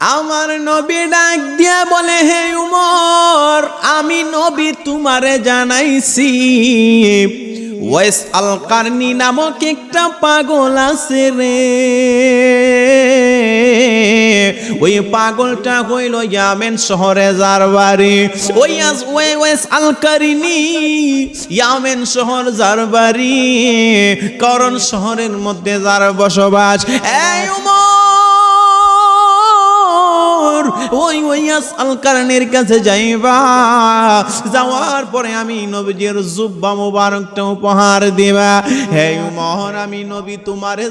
আমার নবী ডাক দিয়া বলে, হে উমর, আমি নবী তোমারে জানাইছি। ওয়েস আল কার্নি নামক একটা পাগল আছে রে। ওই পাগলটা হইল ইয়ামেন শহরে যার বাড়ি। ওই ওই ওয়েস আল কারিনি ইয়ামেন শহর যার বাড়ি। করণ শহরের মধ্যে যার বসবাস। এই উমর! ওই ওই আল কারণের কাছে যাইবা। যাওয়ার পরে আমি নবীজির জুব্বা মুবারকটা উপহার দিবা। হে উমর, আমি নবী তোমারে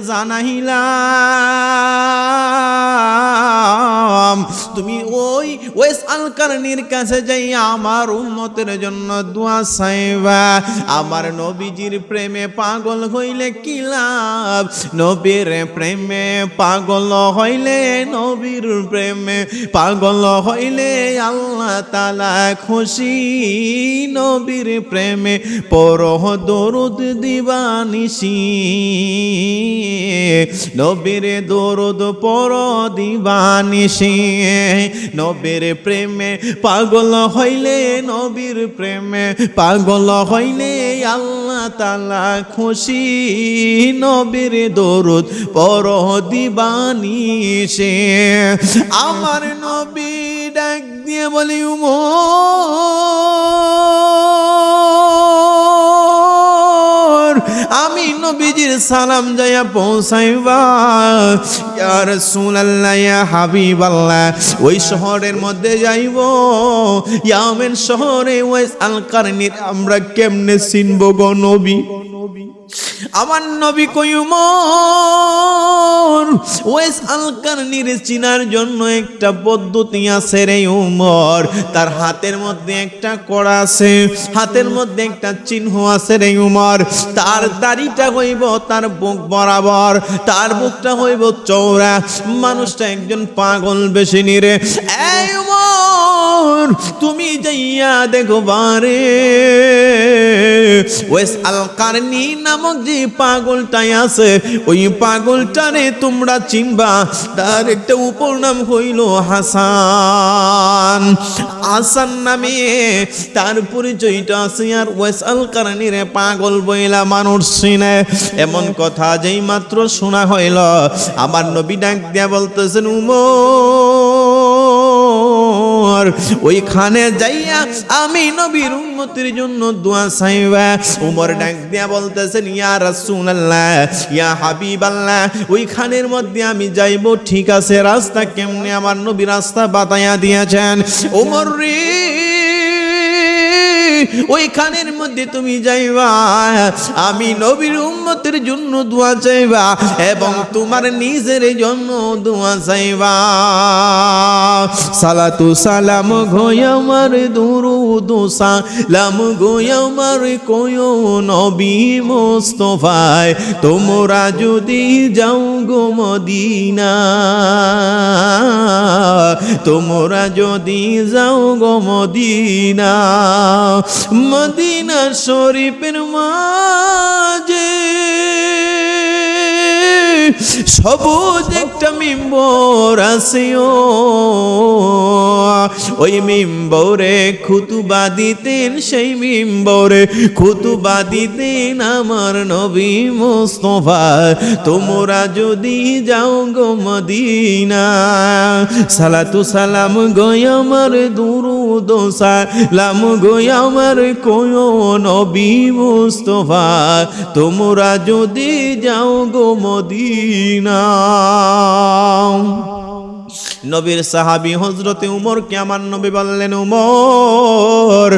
জানাইলাম তুমি ওই ওই আল কারণের কাছে যাই আমার উম্মতের জন্য দোয়া সাইবা আমার নবীজির প্রেমে পাগল হইলে কি লাভ? নবীর প্রেমে পাগল হইলে, নবীর প্রেমে পাগল হইলে আল্লাহ তালা খুশি। নবীর প্রেমে পরহ দরুদ দিবানিসি নবীর দরুদ পর দিবানিসি নবীর প্রেমে পাগল হইলে নবীর প্রেমে পাগল হইলে আল্লাহ তালা খুশি। নবীর দরুদ পর দিবানিসে আমার নবী ডাক দিয়ে বলি, উমর! নবীজির সালাম যাইয়া পৌঁছাইবা। ইয়া রাসূলুল্লাহ, ইয়া হাবিবাল্লাহ, ওই শহরের মধ্যে যাইব। ইয়ামেন শহরে ওই আলকারনির আমরা কেমনে চিনব গো নবী? আমার নবী কয়ুমর ওয়েস আলকারনির চিনার জন্য একটা পদ্ধতি আছে রে, উমর। তার হাতের মধ্যে একটা কড়া আছে, হাতের মধ্যে একটা চিহ্ন আছে রে, উমর। তার দাড়িটা হইব তার বুক বরাবর, তার বুকটা হইব চৌড়া মানুষটা একজন পাগল বেশি নিরে এই, উমর, তুমি যাইয়া দেখো বারে। ওয়েস আল কারনি নামক যে পাগলটাই আছে, ওই পাগলটারে তোমরা চিনবা। তার একটা উপর নাম হইল হাসান। হাসান নামে তার পরিচয়টা আছে, আর ওয়েস আল কারনির পাগল বইলা মানুষ চিনে। এমন কথা যেই মাত্র শোনা হইল। আমার নবী ডাক দিয়া বলতেছেন, উমর! ওইখানে যাইয়া আমি নবীর উম্মতির জন্য দোয়া চাইবা। উমর ডাক দিয়া বলতেছেন, ইয়া রাসূলুল্লাহ, ইয়া হাবিবাল্লাহ, ওইখানের মধ্যে আমি যাইব, ঠিক আছে, রাস্তা কেমনে আমার নবী রাস্তা বাতায়া দিয়েছেন? উমর রে, ওইখানের মধ্যে তুমি যাইবা, আমি নবীর উম্মতের জন্য দোয়া চাইবা এবং তোমার নিজের জন্য দোয়া চাইবা। সালাতু সালাম গোয় আমার দুরুদ, সালাম গোয় আমার কোয় নবী মোস্তফায়, তোমরা যদি যাও গো মদিনা তোমরা যদি যাও গো মদিনা মদিনা শরীফের মাঝে সবুজ একটা মিম্বর আছে ওই মিম্বরে খুতুবা দিতেন, সেই মিম্বরে খুতুবা দিতেন আমার নবী মোস্তফা। তোমরা যদি যাও গো মদিনা, সালাতু সালাম গয় আমার দুরুদ সালাম গয় আমার কোয় নবী মোস্তফা। তোমরা যদি যাও গো মদিনা مبينا নবীর সাহাবি হজরতে উমরকে আমার নবী বললেন, উমর,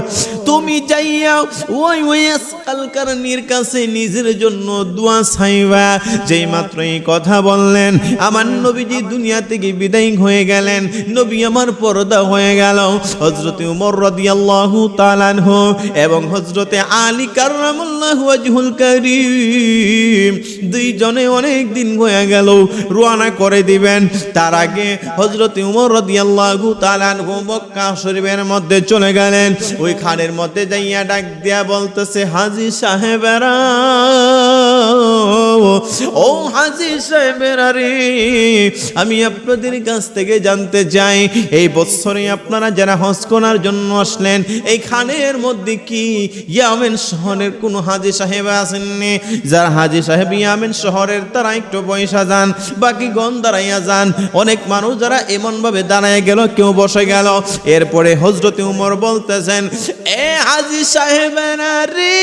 তুমি যাইয়া ওই ওই আজকালকারনির কাছে নিজের জন্য দোয়া চাইবা। যেই মাত্র এই কথা বললেন, আমার নবীজি দুনিয়া থেকে বিদায় হয়ে গেলেন, নবী আমার পর্দা হয়ে গেল। হজরতে উমর রাদিয়াল্লাহু তাআলাহু এবং হজরতে আলী কাররামুল্লাহু ওয়াজহুল কারীম দুইজনে অনেক দিন হয়ে গেল, রওনা করে দিবেন। তার আগে হজরত উমর রাদিয়াল্লাহু তাআলা আনহু মক্কা শরীফের মধ্যে চলে গেলেন। ওই খানের মধ্যে যাইয়া ডাক দিয়া বলতেছে, হাজি সাহেবেরা ও হাজি সাহেবের আরে আমি আপনাদের কাছ থেকে জানতে চাই, এই বছরে আপনারা যারা হজ করার জন্য আসলেন এই খানের মধ্যে কি ইয়ামেন শহরের কোনো হাজি সাহেব আসেননি? যারা হাজি সাহেব ইয়ামেন শহরের, তারা একটু পয়সা যান, বাকি গন দাঁড়াইয়া যান। অনেক মানুষ যারা এমন ভাবে দাঁড়ায় গেল, কেউ বসে গেল। এরপরে হজরতে উমর বলতেছেন, এ হাজি সাহেবেরা রে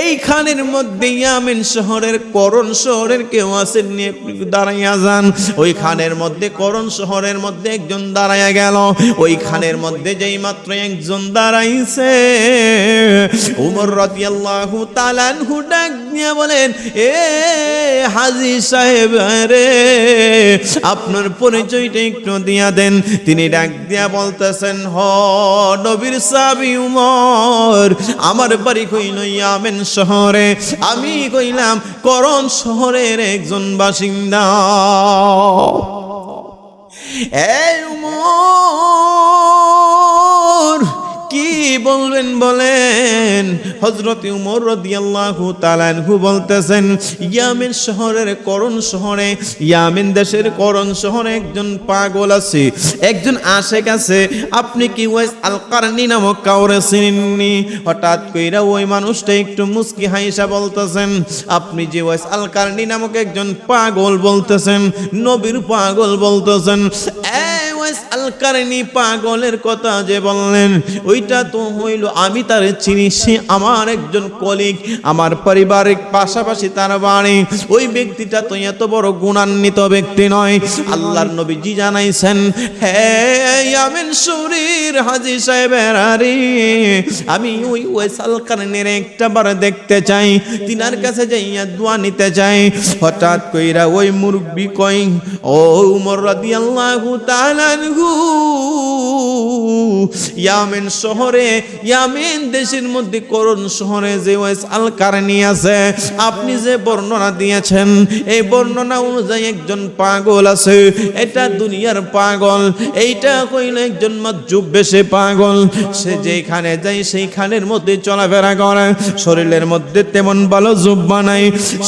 এই খানের মধ্যে ইয়ামেন শহরের, করণ শহরের কেউ আসেননি আপনি দাঁড়াইয়া যান। ওই খানের মধ্যে, করণ শহরের মধ্যে একজন দাঁড়াইয়া গেল। ওই খানের মধ্যে যেই মাত্র একজন দাঁড়াইছে। উমর রাদিয়াল্লাহু তাআলা আনহু ডাক দিয়ে বলেন, এ হাজি সাহেব রে আপনার পরিচয়টা একটু দিয়া দেন। তিনি ডাক দিয়া বলতেছেন, হ নবীর সাবি উমর, আমার বাড়ি কইল ইয়ামেন শহরে। কইলাম করণ শহরের একজন বাসিন্দা। এই উমর! কি বলবেন, বলেন হজরত উমর রাদিয়াল্লাহু তাআলা আনহু বলতেছেন, ইয়ামেন শহরের করণ শহরে, ইয়ামেন দেশের করণ শহরে একজন পাগল আছে, একজন আশেক আছে। আপনি কি ওয়াইস আল কারনি নামক কাউরে চিনেননি? হঠাৎ কইরা ওই মানুষটা একটু মুস্কি হাইসা বলতেছেন, আপনি যে ওয়াইস আল কারনি নামক একজন পাগল বলতেছেন, নবীর পাগল বলতেছেন এই ওয়াইস আল পাগলের কথা যে বললেন, ওইটা তো হইল আমি তার চিনি, সে আমার একজন কলিগ, আমার পারিবারিক পাশাপাশি তার বাড়ি। ওই ব্যক্তিটা তো এত বড় গুণান্বিত ব্যক্তি নয়। আল্লাহর নবীজি জানাইছেন হ্যাঁ আমিন শরীর হাজি সাহেবের আরে আমি ওই ওয়েসাল কারণের একটা বার দেখতে চাই, তিনার কাছে যাইয়া দোয়া নিতে চাই। হঠাৎ কইরা ওই মুরব্বি কই ও উমর রাদিয়াল্লাহু তাআলা আনহু। ইয়ামেন শহরে, ইয়ামেন দেশের মধ্যে করণ শহরে যে ওয়েস আল কারণী আছে, আপনি যে বর্ণনা দিয়েছেন, এই বর্ণনা অনুযায়ী একজন পাগল আছে। এটা দুনিয়ার পাগল, এইটা কইলে একজন মাজুব বেশে পাগল। সে যেখানে যায়, সেইখানের মধ্যে চলাফেরা করে। শরীরের মধ্যে তেমন ভালো জুব্বা নাই।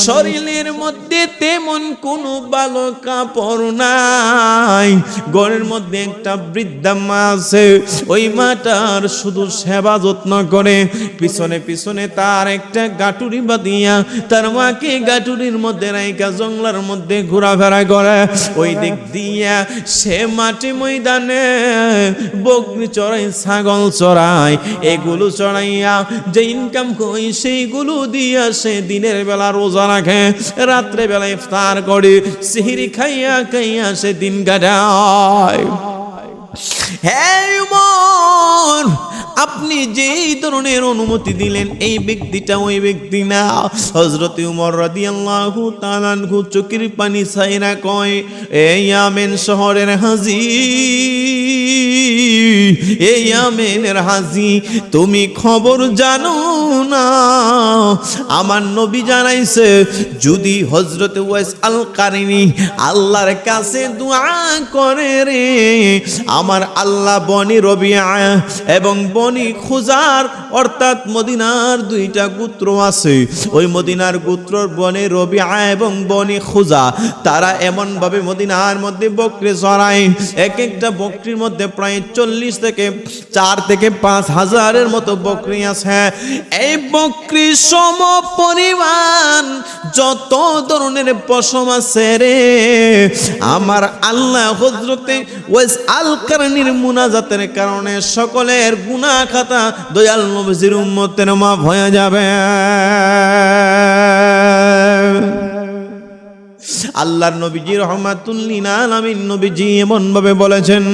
শরীরের মধ্যে তেমন কোনো ভালো কাপড় নাই। ঘরের মধ্যে একটা বৃদ্ধা মা আছে, ওই মাটার শুধু সেবা যত্ন করে। পিছনে পিছনে তার একটা গাটুরি বাঁধিয়া তার মাকে গাটুরির মধ্যে রাইকা জঙ্গলার মধ্যে ঘোরাফেরা করে। ওই দিক দিয়া সে মাটি ময়দানে বকরি চড়াই, ছাগল চড়াই, এগুলো চড়াইয়া যে ইনকাম কই সেইগুলো দিয়া সে দিনের বেলা রোজা রাখে। রাত্রে বেলা ইফতার করে, সিহিরি খাইয়া খাইয়া সে দিন কাটায়। হ্যাঁ উমর, আপনি যেই ধরনের অনুমতি দিলেন, এই ব্যক্তিটা ওই ব্যক্তি না। হজরত উমর রাদিয়াল্লাহু তাআলা আনহু চোখের পানি ছাইরা কয় এই আমেন শহরের হাজি এই আমেনের হাজি, তুমি খবর জানো না? আমার নবী জানাইছে, যদি হজরত ওয়াইস আল কারিনী আল্লাহর কাছে দোয়া করে রে, আমার আল্লাহ বনি রবিয়া এবং বনি খুজার, অর্থাৎ মদিনার দুইটা গোত্র আছে। ওই মদিনার গোত্রর বনে রবিয়া এবং বনি খুজা। তারা এমন ভাবে মদিনার মধ্যে বকরি চড়ায় এক একটা বকরির মধ্যে প্রায় চল্লিশ থেকে চার থেকে পাঁচ হাজারের মতো বকরি আছে। এই বকরি সম পরিমাণ যত ধরনের পশম আছে রে। আমার আল্লাহ হজরতে ওয়েস আল কারণীর মুনাজাতের কারণে সকলের গুনা খাতা, দয়াল নবজির উম্মতের মাফ হয়ে যাবে। আল্লাহর নবীজি রহমাতুল্লিন আলামিন নবীজি এমন ভাবে বলেছেন,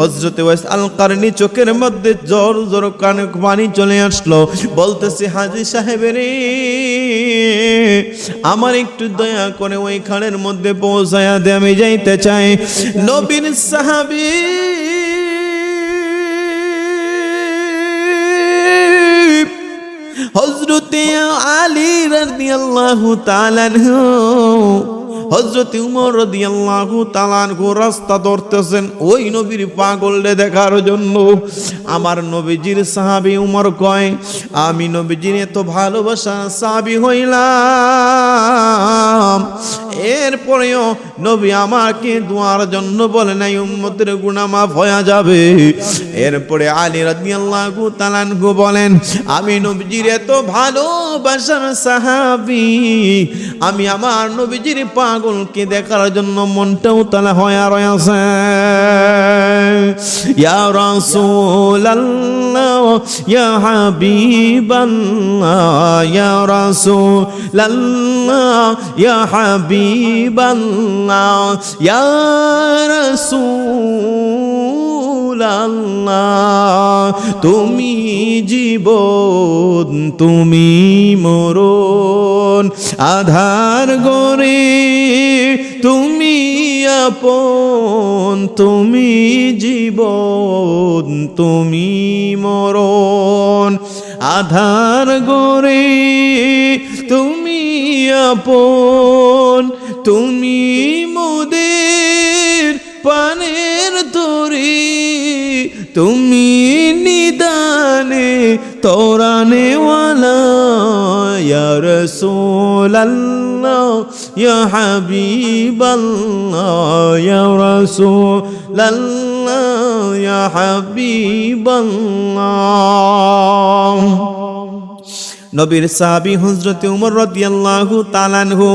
হযরতে ওয়াইস আল কারনি চোখের মধ্যে জোর জোর কানে পানি চলে আসলো। বলতেছে, হাজি সাহেবের, আমার একটু দয়া করে ওই খানের মধ্যে পৌঁছায়া দে, আমি যাইতে চাই। নবীন সাহাবী হজরতে আলী রাদিয়াল্লাহু তাআলা হজরত উমর রাদিয়াল্লাহু তাআলাহু রাস্তা ধরতেছেন। ওই নবীর পাগলরে দেখার জন্য। আমার নবীজির সাহাবি উমর কয়, আমি নবীজির এত ভালোবাসা সাহাবী হইলাম। এরপরেও নবী আমাকে দোয়ার জন্য বলে নাই, উম্মতের গুনাহ মাফ হয়ে যাবে। এরপরে আলী রাদিয়াল্লাহু তাআলাহু বলেন, আমি নবীজির এত ভালোবাসার সাহাবি। আমি আমার নবীজির পাগলকে দেখার জন্য মনটাও তালা হয়ে ইয়া রাসূলাল্লাহ ইয়া রাসূলাল্লাহ রাসূলাল্লাহ, তুমি জীবন, তুমি মরণ, আধার গরে তুমি আপন, তুমি জীবন, তুমি মরণ, আধার গরে তুমি আপন, তুমি মোদের তরি তুমি নিদানে তোরানে ইয়া রাসূলাল্লাহ ইয়া হাবিবাল্লাহ। নবীর সাহাবী হযরতে উমর রাদিয়াল্লাহু তাআলাহু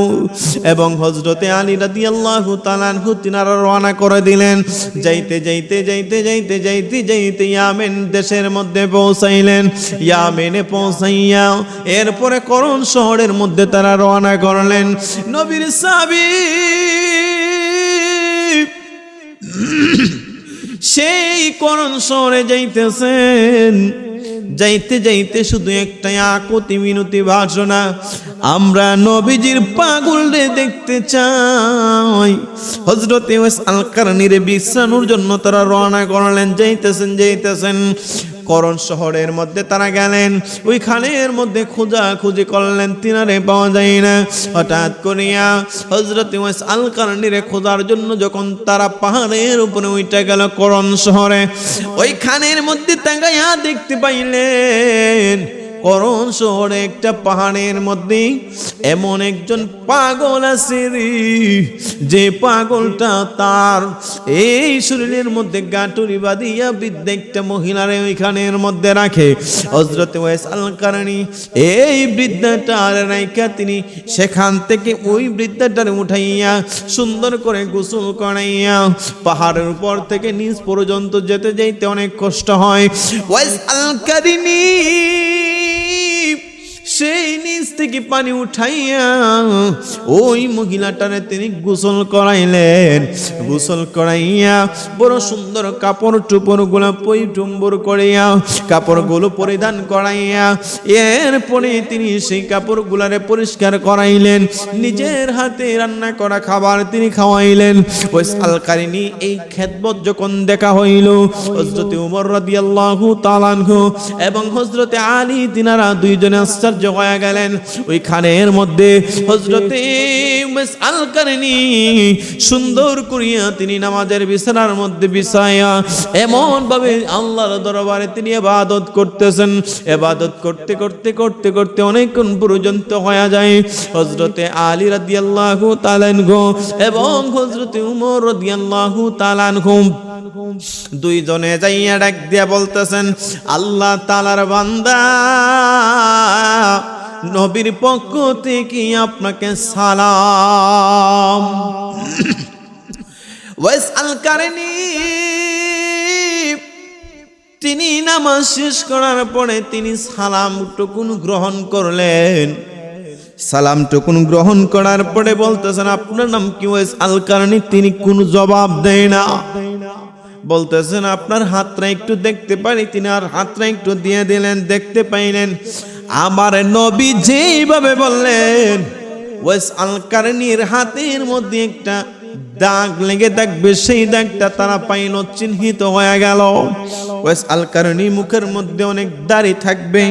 এবং হযরতে আলী রাদিয়াল্লাহু তাআলাহু তিনারা রওনা করে দিলেন। যাইতে যাইতে যাইতে যাইতে যাইতে যাইতে ইয়ামেন দেশের মধ্যে পৌঁছাইলেন। ইয়ামেনে পৌঁছাইয়া এরপরে করণ শহরের মধ্যে তারা রওনা করলেন। নবীর সাহাবী সেই করণ শহরে যাইতেছেন। যাইতে যাইতে শুধু একটাই আকতি মিনতি ভাষণা আমরা নবীজির পাগল রে দেখতে চাই। হজরতে আল কারণীরে বিশ্রানোর জন্য তারা রওনা করলেন, যাইতেছেন যাইতেছেন। করণ শহরের মধ্যে তারা গেলেন। ওইখানের মধ্যে খোঁজা খুঁজি করলেন, তিনারে পাওয়া যায় না। হঠাৎ করিয়া হজরত আল কারণীরে খোঁজার জন্য যখন তারা পাহাড়ের উপরে ওইটা গেল করণ শহরে, ওইখানের মধ্যে তাঙ্গাইয়া দেখতে পাইলেন করণ শহরে একটা পাহাড়ের মধ্যে। এমন একজন পাগল আছে রে, যে পাগলটা তার এই শরীরের মধ্যে গাটুরি বাঁধিয়া বৃদ্ধ একটা মহিলারে ওইখানের মধ্যে রাখে। হজরত ওয়েস আল এই বৃদ্ধাটার রাইকা তিনি সেখান থেকে ওই বৃদ্ধাটার উঠাইয়া সুন্দর করে গোসল করাইয়া পাহাড়ের উপর থেকে নিচ পর্যন্ত যেতে যাইতে অনেক কষ্ট হয়। ওয়েস আল কারিনী থেকে পানি উঠাইয়া ওই মহিলাটারে তিনি গোসল করাইলেন। গোসল করাইয়া বড় সুন্দর কাপড় টুপড়গুলা পই টুম্বর করিয়া কাপড়গুলো পরিধান করাইয়া এরপরে তিনি সেই কাপড় গুলারে পরিষ্কার করাইলেন। নিজের হাতে রান্না করা খাবার তিনি খাওয়াইলেন। ওই সালকারিনী এই খেদমত যখন দেখা হইল হজরতে উমর রাদিয়াল্লাহু তাআলাহু এবং হজরতে আলী তিনারা দুইজনে আশ্চর্য হয়ে গেলেন। ওই খানের মধ্যে হজরতে সুন্দর করিয়া তিনি নামাজের বিছানার মধ্যে বিছাইয়া এমন ভাবে আল্লাহর দরবারে তিনি এবাদত করতেছেন। এবাদত করতে করতে করতে করতে অনেকক্ষণ পর্যন্ত হয়ে যায়। হজরতে আলী রাদিয়াল্লাহু তাআলাহু এবং হজরতে উমর রাদিয়াল্লাহু তাআলাহু দুইজনে যাইয়া ডাক দিয়া বলতেছেন, আল্লাহ তালার বান্দা নবীর পক্ষ থেকে আপনাকে সালাম। ওয়েস আল তিনি নামাজ শেষ করার পরে তিনি সালাম টুকুন গ্রহণ করলেন। সালাম টুকুন গ্রহণ করার পরে বলতেছেন, আপনার নাম কি ওয়েস আল কারণে তিনি কোনো জবাব দেয় না। বলতেছেন, আপনার হাতটা একটু দেখতে পারি? তিনি আর হাতটা একটু দিয়ে দিলেন, দেখতে পাইলেন আমার নবী যেইভাবে বললেন, ওয়েস আলকারনির হাতের মধ্যে একটা দাগ লেগে থাকবে, সেই দাগটা তারা পাইল, চিহ্নিত হয়ে গেল। ওয়েস আল মুখের মধ্যে অনেক দাড়ি থাকবে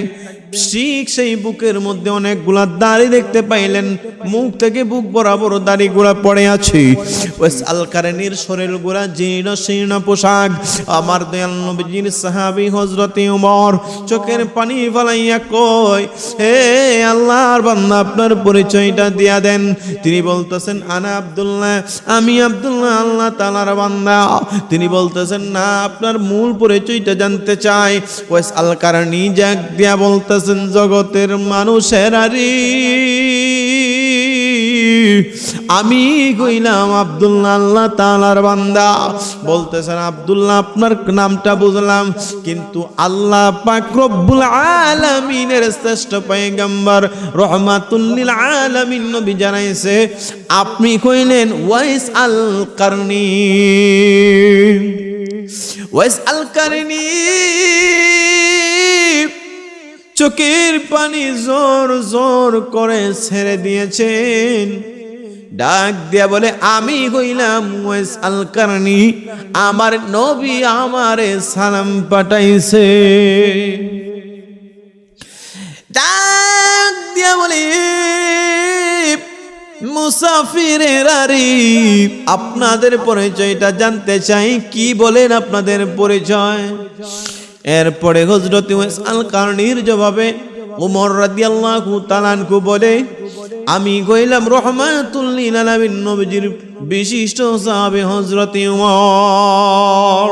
ঠিক সেই বুকের মধ্যে অনেকগুলা দাড়ি দেখতে পাইলেন। মুখ থেকে বুক বরাবর দাড়ি দাড়িগুলা পড়ে আছে। ওই আলকারেনির শরীরগুলা জীর্ণ, শীর্ণ পোশাক। আমার দয়াল নবীজির সাহাবী হজরতে উমর চোখের পানি ফালাইয়া কই হে আল্লাহর বান্দা, আপনার পরিচয়টা দিয়া দেন। তিনি বলতেছেন, আনা আব্দুল্লাহ, আমি আব্দুল্লাহ, আল্লাহ তালার বান্দা। তিনি বলতেছেন, না, আপনার মূল পরিচয়টা জানতে চাই। ওয়েস আল কারণী জাগ দিয়া বলতেছেন জগতের মানুষের আরি আমি কইলাম, আব্দুল্লাহ, আল্লাহ তালার বান্দা। বলতেছেন, আব্দুল্লাহ, আপনার নামটা বুঝলাম, কিন্তু আল্লাহ পাক রব্বুল আলামিনের শ্রেষ্ঠ পয়গম্বর রহমাতুল্লিল আলামিন নবী জানাইছে, আপনি কইলেন, ওয়াইস আল কারনি। ওয়াইস আল কারনি। চোখের পানি জোর জোর করে ছেড়ে দিয়েছেন। ডাক দিয়া বলে, আমি হইলাম ওয়েস আল কারণি আমার নবী আমারে সালাম পাঠাইছে। ডাক দিয়া বলে, মুসাফিরের আরি আপনাদের পরিচয়টা জানতে চাই, কি বলেন আপনাদের পরিচয়? এরপরে হজরত আল কারণীর জবাবে উমর রাদিয়াল্লাহু তালানকু বলে, আমি কইলাম রহমাতুল্লিল আলামিন নবীজির বিশিষ্ট সাহাবে হজরত উমর।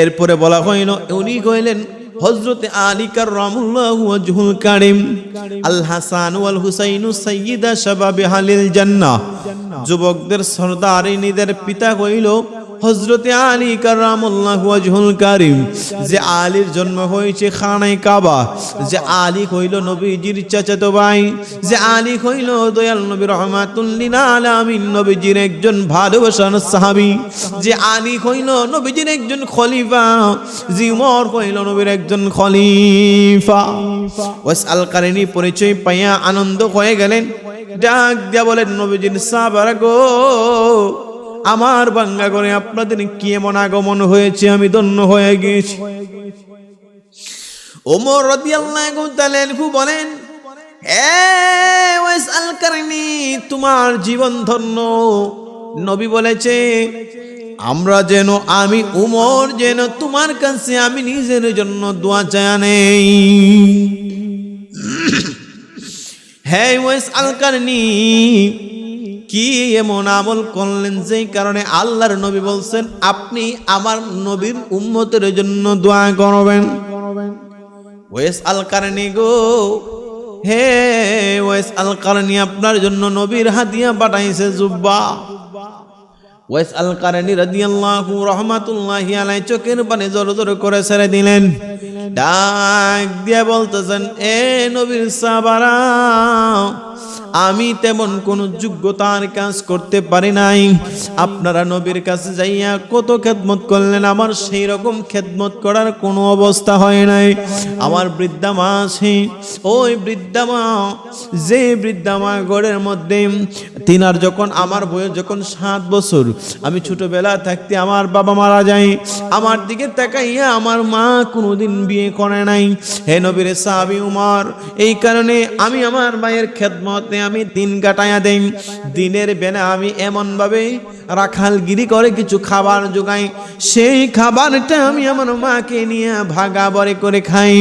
এরপরে বলা হইল, উনি কইলেন হজরতে আলী কার্লাহু ওয়াজহুল কারিম আল হাসান ওয়াল হুসাইনু সাইয়্যিদা শাবাবে হালিল জান্নাহ যুবকদের সর্দারিনীদের পিতা কইল হজরতে আলী কারামুল্লাহ ওয়াজহুল কারিম, যে আলীর জন্ম হয়েছে খানায় কাবা, যে আলী হইল নবীজির চাচাতো ভাই, যে আলী হইল দয়াল নবী রহমাতুল্লিল আলামিন, নবীজির একজন ভালোবাসার সাহাবী, যে আলী হইল নবীজির একজন খলিফা, যে উমর হইল নবীর একজন খলিফা। ওয়াস আল কারিনী পরিচয় পাইয়া আনন্দ হয়ে গেলেন, ডাক দিয়া বলেন, নবীজির সাহাবারা গো আমার বাঙ্গা করে আপনাদের কি এমন আগমন হয়েছে? আমি ধন্য হয়ে গিয়েছি। ওমর রাদিয়াল্লাহু বলেন তোমার জীবন ধন্য। নবী বলেছে, আমরা যেন, আমি উমর যেন তোমার কাছে আমি নিজের জন্য দোয়া চায় নেই হ্যাঁ ওয়াইস আল কারনি কি এমন আমল করলেন? যেই কারণে আল্লাহর নবী বলছেন, আপনি আমার নবীর উম্মতের জন্য দোয়া করবেন। ওয়েস আল কারণে গো। হে ওয়েস আল কারণী, আপনার জন্য নবীর হাতিয়া পাঠাইছে জুব্বা। ওয়েস আল কারণী রাদিয়াল্লাহু রহমাতুল্লাহি আলাই চোখের পানি জোর জোর করে ছেড়ে দিলেন। ডাক দিয়ে বলতেছেন, এ নবীর সাবারা আমি তেমন কোন যোগ্যতার কাজ করতে পারি নাই। আপনারা নবীর কাছে যাইয়া কত খেদমত করলেন, আমার সেই রকম খেদমত করার কোনো অবস্থা হয় নাই। আমার বৃদ্ধা মা আছে, ওই বৃদ্ধা মা, যে বৃদ্ধা মা ঘরের মধ্যে, তিনার যখন, আমার বয়স যখন সাত বছর আমি ছোটবেলা থাকতে আমার বাবা মারা যায়। আমার দিকে তাকাইয়া আমার মা কোনোদিন বিয়ে করে নাই। হে নবীর সাহাবি উমর, এই কারণে আমি আমার মায়ের খেদমতে আমি দিন কাটাইয়া দেই। দিনের বেলা আমি এমনভাবে রাখালগিরি করে কিছু খাবার যোগাই সেই খাবারটা আমি আমার মাকে নিয়ে ভাগা বরে করে খাই।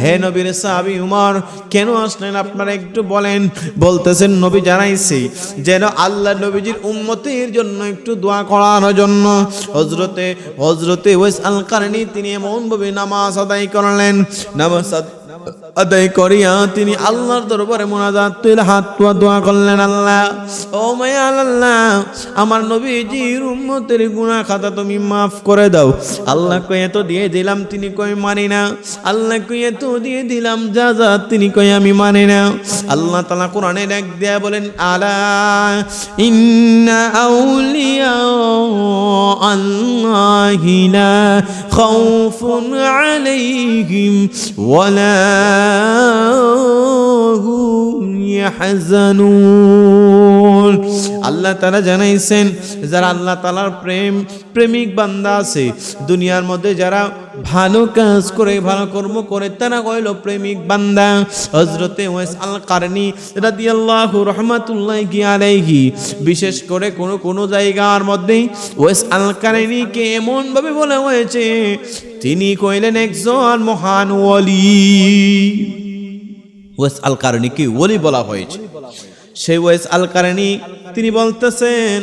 হে নবীর সাহাবি উমর, কেন আসলেন আপনারা একটু বলেন? বলতেছেন, নবী জানাইছি যেন আল্লাহ নবীজির উম্মতের জন্য একটু দোয়া করানোর জন্য। হজরতে হজরতে ওয়েস আল কারণী তিনি এমনভাবে নামাজ আদায় করলেন। নামাজ আদায় করিয়া তিনি আল্লাহর দরবারে মোনাজাত তুই হাত তোয়া দোয়া করলেন, আল্লাহ। ও মায়া আল্লাহ, আমার নবীজি উম্মতের গুণা খাতা তুমি মাফ করে দাও। আল্লাহ কয়ে, এত দিয়ে দিলাম, তিনি কয়, মানি না। আল্লাহ কয়ে, এত দিয়ে দিলাম, যা যা, তিনি কয়, আমি মানি না। আল্লাহ তাআলা কোরআনে এক দেয়া বলেন, আলা ইন্না আউলিয়া আল্লাহিলা খাউফুন আলাইহিম ওয়ালা আল্লাহ তারা জানাইছেন, যারা আল্লাহ তালার প্রেম, প্রেমিক বান্দা আছে, দুনিয়ার মধ্যে যারা ভালো কাজ করে, ভালো কর্ম করে, তারা কইল প্রেমিক বান্দা। হজরতে ওয়েস আল কারনি রাদিয়াল্লাহু রহমাতুল্লাহি আলাইহি, বিশেষ করে কোন কোন জায়গার মধ্যে ওয়েস আল কারনিকে এমন ভাবে বলা হয়েছে তিনি কইলেন একজন মহান ওলি ওয়েস আল কারনিকে ওলি বলা হয়েছে। সেই ওয়েস আল কারনি তিনি বলতেছেন,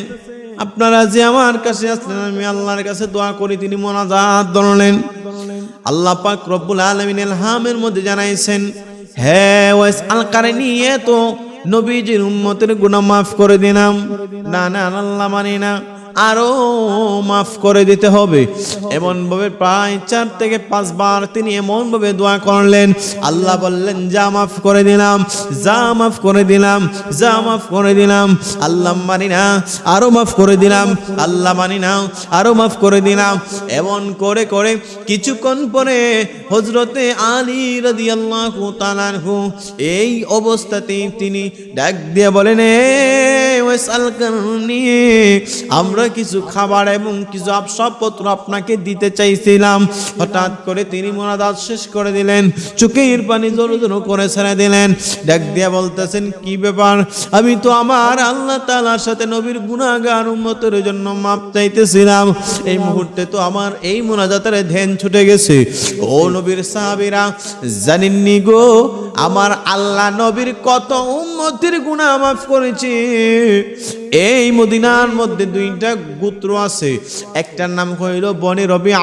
আপনারা যে আমার কাছে আসলেন, আমি আল্লাহর কাছে দোয়া করি, তিনি মোনাজাত ধরলেন। আল্লাহ পাক রব্বুল আলমিন এলহামের মধ্যে জানাইছেন হ্যাঁ ওয়েস আল কারনি এ তো নবীজির উম্মতের গুনাহ মাফ করে দিলাম। না না, আল্লাহ মানি না। আরও মাফ করে দিতে হবে। এমন ভাবে প্রায় চার থেকে পাঁচবার তিনি এমন ভাবে দোয়া করলেন। আল্লাহ বললেন যা মাফ করে দিলাম যা মাফ করে দিলাম যা মাফ করে দিলাম আল্লাহ মানি না আরও মাফ করে দিলাম আল্লাহ মানি না আরও মাফ করে দিলাম। এমন করে করে কিছুক্ষণ পরে হজরতে আলী রাদি আল্লাহ এই অবস্থাতেই তিনি ডাক দিয়ে বলেন "এ ওয়েস আল কারনি, আমরা কিছু খাবার এবং কিছু আবসরপত্র আপনাকে দিতে চাইছিলাম। হঠাৎ করে তিনি মোনাদাত শেষ করে দিলেন, চোখের পানি জোরো জোরো করে ছেড়ে দিলেন। ডাক দিয়া বলতেছেন, কি ব্যাপার? আমি তো আমার আল্লাহ তাআলার সাথে নবীর গুনাহগার উম্মতের জন্য মাপ চাইতেছিলাম। এই মুহূর্তে তো আমার এই মোনাজাতের ধ্যান ছুটে গেছে। ও নবীর সাহাবীরা, জানেননি গো, আমার আল্লাহ নবীর কত উম্মতের গুনাহ মাফ করেছে। এই মদিনার মধ্যে দুইটা গোত্র আছে। একটার নাম হইল বনি রবি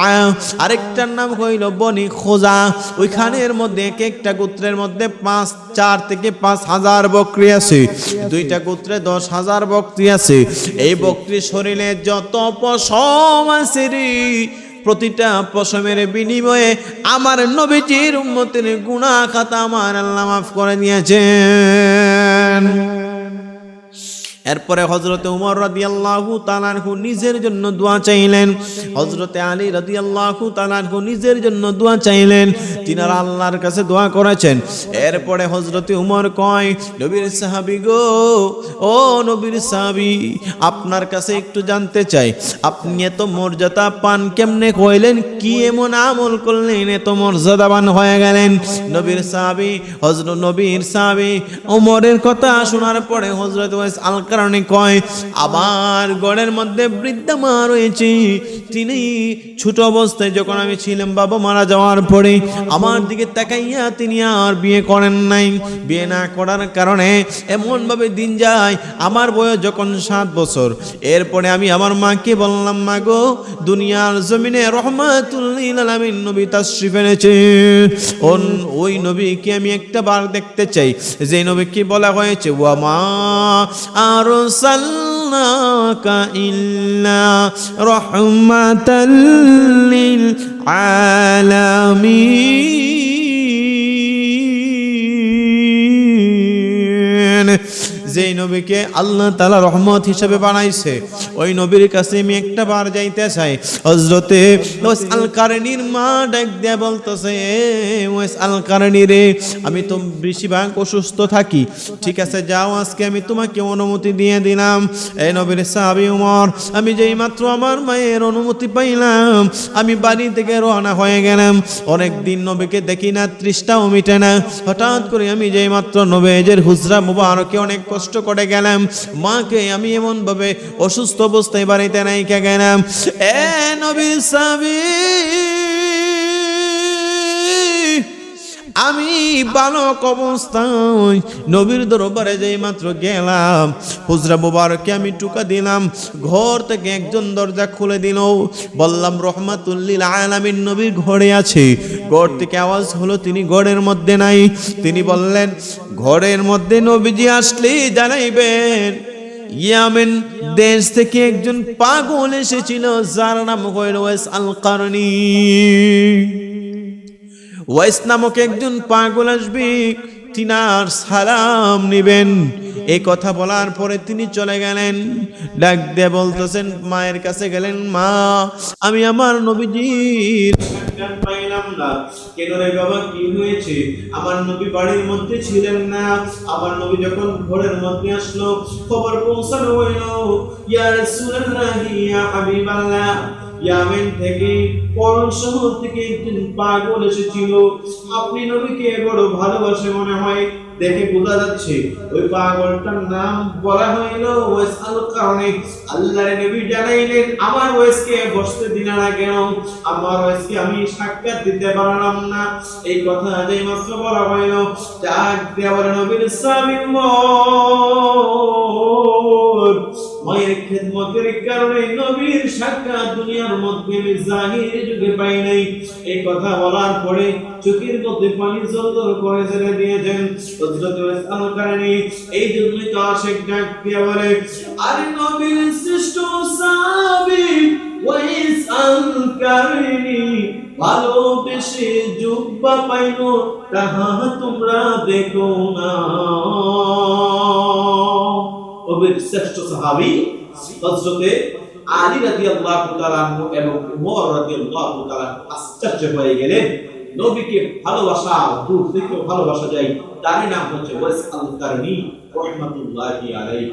আরেকটার নাম হইল বনি খোজা। ওইখানের মধ্যে এক একটা গোত্রের মধ্যে পাঁচ, চার থেকে পাঁচ হাজার বকরি আছে। দুইটা গোত্রে দশ হাজার বকরি আছে। এই বকরির শরীরে যত পশম আছে রে, প্রতিটা পশমের বিনিময়ে আমার নবীজির উম্মতের গুনাহ খাতা আমার আল্লাহ মাফ করে দিয়েছেন। এরপরে হজরতে উমর রাদিয়াল্লাহু তাআলাহু নিজের জন্য দোয়া চাইলেন। হজরতে আলী রাদিয়াল্লাহু তাআলাহু নিজের জন্য দোয়া চাইলেন। তিনারা আল্লাহর কাছে দোয়া করেছেন। এরপরে হজরতে উমর কয়, নবীর সাহাবী গো, ও নবীর সাহাবী, আপনার কাছে একটু জানতে চাই। আপনি এত মর্যাদা পান কেমনে কইলেন? কি এমন আমল করলেন? এত মর্যাদাবান হয়ে গেলেন। নবীর সাহাবী হজরত নবীর সাহাবী ওমরের কথা শোনার পরে হজরত ওয়াইস আল কারণে কয়, আমার গড়ের মধ্যে বৃদ্ধা মা রয়েছে। তিনি ছোট অবস্থায় যখন আমি ছিলাম, বাবা মারা যাওয়ার পরে আমার দিকে তাকাইয়া তিনি আর বিয়ে করেন নাই। বিয়ে না করার কারণে এমনভাবে দিন যায়, আমার বয়স যখন সাত বছর। এরপরে আমি আমার মাকে বললাম, মা গো, দুনিয়ার জমিনে রহমাতুল্লিল আলামিন নবী তাশরিফ ওন- ওই নবীকে আমি একটা বার দেখতে চাই। যে নবীকে বলা হয়েছে, ওয়া মা আরসালনাকা أرسلناك إلا رحمة للعالمين. যেই নবীকে আল্লাহ তালা রহমত হিসেবে বানাইছে, ওই নবীর কাছে আমি একটা বার যাইতে চাই। হজরতে ওয়াস আল কারণীর মা ডাক দিয়ে বলতেছে ওয়াস আল কারণী রে, আমি তো বেশিরভাগ অসুস্থ থাকি। ঠিক আছে, যাও, আজকে আমি তোমাকে অনুমতি দিয়ে দিলাম। এই নবীর সাহাবি উমর, আমি যেই মাত্র আমার মায়ের অনুমতি পাইলাম, আমি বাড়ি থেকে রওনা হয়ে গেলাম। অনেক দিন নবীকে দেখি না তৃষ্টাও মিটে না। হঠাৎ করে আমি যেই মাত্র নবেজের হুজরা মুবারকে অনেক কষ্ট করে গেলাম। মাকে আমি এমন ভাবে অসুস্থ অবস্থায় বাড়িতে নাইকে গেলাম। এ নবী সাবি আমি বালক অবস্থায় নবীর দরবারে যেই মাত্র গেলাম হুজরা মুবারককে আমি টুকা দিলাম, ঘর থেকে একজন দরজা খুলে দিল, বললাম রহমাতুল্লিল আলামিন নবীর ঘরে আছে। ঘর থেকে আওয়াজ হলো, তিনি ঘরের মধ্যে নাই। তিনি বললেন, ঘরের মধ্যে নবীজি আসলে জানাইবেন, ইয়ামেন দেশ থেকে একজন পাগল এসেছিল, যার নাম হইল ওয়েস আল কারণী ওয়াইস নামক একজন পাগল আসবে, তিনার সালাম নিবেন। এই কথা বলার পরে তিনি চলে গেলেন। ডাক দিয়ে বলতেছেন, মায়ের কাছে গেলেন মা, আমি আমার নবীজির পাইলাম না। কেন রে বাবা, কি হয়েছে? আমার নবী বাড়ির মধ্যে ছিলেন না। আমার নবী যখন ঘরের মধ্যে আসলো, খবর পৌঁছানো হইল ইয়ামেন থেকে, পরম শহর থেকে একজন পাগল এসেছিল। আপনি নবীকে বড় ভালোবাসে মনে হয়, দেখে বোঝা যাচ্ছে, ওই পাগলটার নাম বলা হইল ওয়েস আল কারণে আল্লাহর নবী জানাইলেন, আমার ওয়েসকে বসতে দিনা না কেন? আমার ওয়েসকে আমি সাক্ষাৎ দিতে পারলাম না। এই কথা যেই মাত্র বলা হইল। ডাক দেওয়ার নবীর স্বামী মোর মায়ের খেদমতের কারণে নবীর সাক্ষাৎ দুনিয়ার মধ্যে জাহির যুগে পাই নাই। এই কথা বলার পরে চোখের মধ্যে পানি জলদর করে দিয়েছেন ওয়াইসাল কারণে এই জন্যই তো বলে, আরে নবীর শ্রেষ্ঠ সাহাবী ওয়াইসাল কারণে ভালোবেসে জুব্বা পাইনো তাহা তোমরা দেখো না। নবীর শ্রেষ্ঠ সাহাবী হযরতে আলী রাদিয়াল্লাহু তাআলা এবং রাদিয়াল্লাহু তাআলা আশ্চর্য হয়ে গেলেন। নবীকে ভালোবাসা, দূর থেকে ভালোবাসা যায় তার নাম হচ্ছে ওয়াইস আল কারনি রাহমাতুল্লাহি আলাইহি।